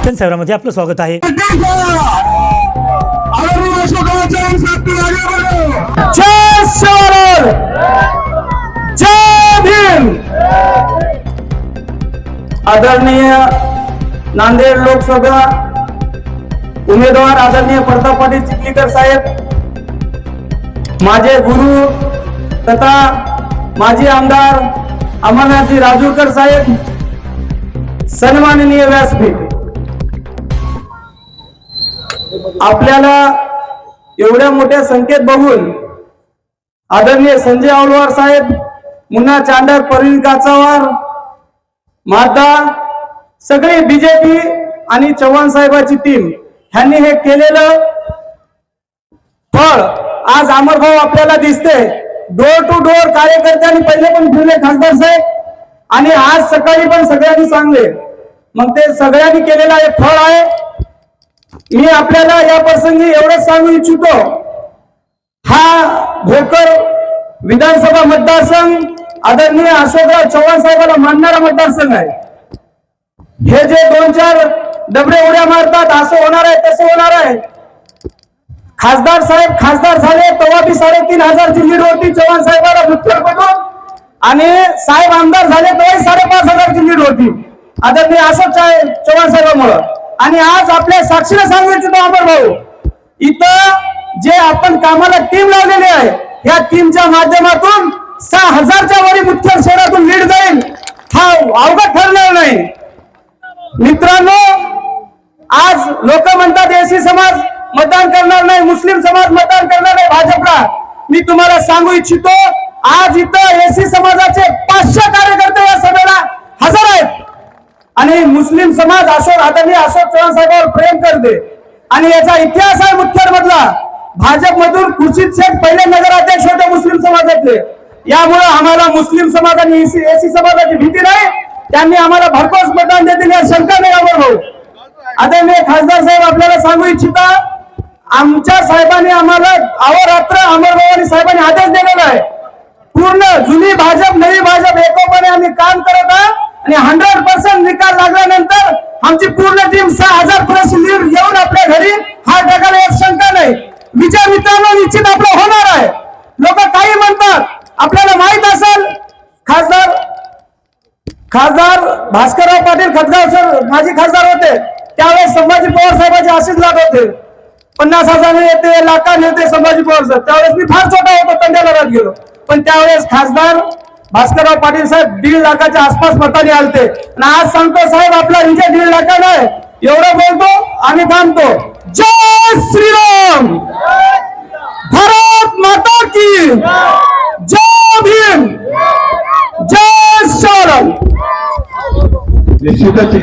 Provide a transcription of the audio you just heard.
शिक्षण सेवामध्ये आपलं स्वागत आहे. आदरणीय नांदेड लोकसभा उमेदवार आदरणीय प्रताप पाटील चिखलीकर साहेब माझे गुरु तथा माजी आमदार अमरनाथजी राजूरकर साहेब सन्माननीय व्यासपीठ. आपल्याला एवढ्या मोठ्या संख्येत बघून आदरणीय संजय आवलवार साहेब मुन्ना चांडर परवीन काचावार माता सगळे बीजेपी आणि चव्हाण साहेबाची टीम ह्यांनी हे केलेलं फळ आज अमरभाऊ आपल्याला दिसते. डोर टू डोर कार्यकर्त्यांनी पहिले पण फिरले खासदार साहेब आणि आज सकाळी पण सगळ्यांनी सांगले. मग ते सगळ्यांनी केलेलं हे फळ आहे. मी आपल्याला या प्रसंगी एवढंच सांगू इच्छितो. हा भोकर विधानसभा मतदारसंघ आदरणीय अशोकराव चव्हाण साहेबांना मानणारा मतदारसंघ आहे. हे जे दोन चार डबरे उड्या मारतात असं होणार आहे तसं होणार आहे. खासदार साहेब खासदार झाले तेव्हा बी साडेतीन हजारची लीड होती चव्हाण साहेबाला मुख्यकडून आणि साहेब आमदार झाले तेव्हाही साडेपाच हजार लीड होती. आदरणीय अशोक साहेब चव्हाण साहेबांमुळं. आणि आज आपल्या साक्षीला सांगू इच्छितो अमर भाऊ. इथं जे आपण कामाला टीम लावलेली आहे या टीमच्या माध्यमातून सहा हजारच्या वरी मुख्य शहरातून लीड जाईल. हा अवघड ठरणार नाही. मित्रांनो आज लोक म्हणतात एसी समाज मतदान करणार नाही मुस्लिम समाज मतदान करणार नाही भाजपला. मी तुम्हाला सांगू इच्छितो आज इथं एसी समाजाचे पाचशे कार्यकर्ते या सभेला हजर आहेत. आणि मुस्लिम समाज अशोक आदरणीय अशोक चव्हाण साहेबांवर प्रेम करते आणि याचा इतिहास आहे मुख्य मधला भाजपमधून खुर्शीद शेख पहिले नगराध्यक्ष होते मुस्लिम समाजातले. यामुळे आम्हाला मुस्लिम समाज आणि एसी समाजाची भीती नाही. त्यांनी आम्हाला भरघोस मतदान देतील या शंका नाही यावर भाऊ. आदरणीय खासदार साहेब आपल्याला सांगू इच्छिता आमच्या साहेबांनी आम्हाला अहोरात्र अमरभाऊ साहेबांनी आदेश दिलेला आहे. पूर्ण जुनी भाजप नवी भाजप एकोपाने आम्ही काम करत आहोत. आणि हंड्रेड पर्सेंट निकाल लागल्यानंतर आमची पूर्ण टीम सहा हजार प्लस लीड येऊन आपल्या घरी हा टाकायला एक शंका नाही. विजय मित्रांनो निश्चित आपला होणार आहे. लोक काही म्हणतात आपल्याला माहीत असेल खासदार खासदार भास्करराव पाटील खतगाव सर माजी खासदार होते. त्यावेळेस संभाजी पवार साहेबांचे असेच लाट होते. पन्नास हजार येते लाखाने येते संभाजी पवार साहेब त्यावेळेस मी फार छोटा होतो तंड्याला राहत गेलो. पण त्यावेळेस खासदार भास्करराव पाटील साहेब दीड लाखाच्या आसपास मताने आलते. आणि आज सांगतो साहेब आपला विजय दीड लाखाला आहे. एवढं बोलतो आणि थांबतो. जय श्रीराम! भारत माता की जय भीम! जय शिवराम निश्चितच